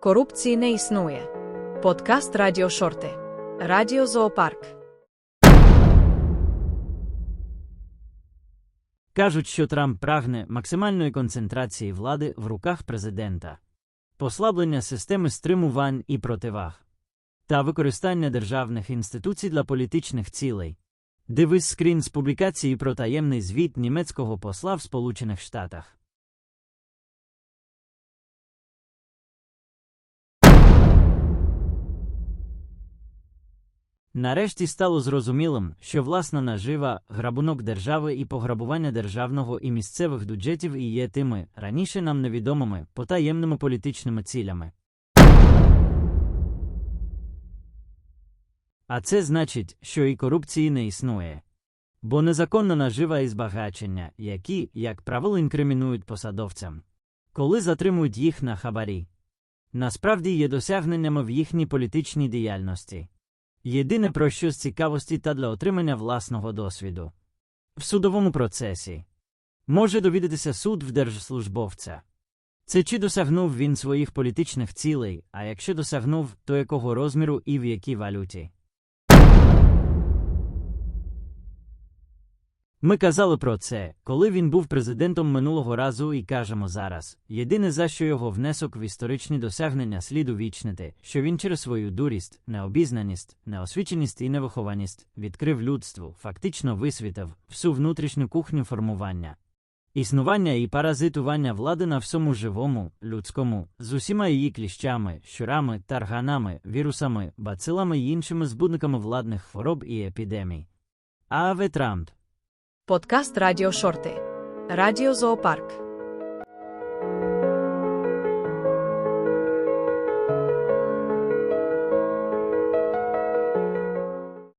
Корупції не існує. Подкаст Радіо Шорти. Радіо Зоопарк. Кажуть, що Трамп прагне максимальної концентрації влади в руках президента, послаблення системи стримувань і противаг та використання державних інституцій для політичних цілей. Дивись скрін з публікації про таємний звіт німецького посла в Сполучених Штатах. Нарешті стало зрозумілим, що власна нажива, грабунок держави і пограбування державного і місцевих бюджетів і є тими раніше нам невідомими потаємними політичними цілями. А це значить, що і корупції не існує. Бо незаконна нажива і збагачення, які, як правило, інкримінують посадовцям, коли затримують їх на хабарі, насправді є досягненнями в їхній політичній діяльності. Єдине про що з цікавості та для отримання власного досвіду. В судовому процесі може довідатися суд в держслужбовця. Це чи досягнув він своїх політичних цілей, а якщо досягнув, то якого розміру і в якій валюті. Ми казали про це, коли він був президентом минулого разу, і кажемо зараз. Єдине за що його внесок в історичні досягнення слід увічнити, що він через свою дурість, необізнаність, неосвіченість і невихованість відкрив людству, фактично висвітив всю внутрішню кухню формування. Існування і паразитування влади на всьому живому, людському, з усіма її кліщами, щурами, тарганами, вірусами, бацилами і іншими збудниками владних хвороб і епідемій. Аве Трамп. Podcast Radio Shorty. Radio Zoopark.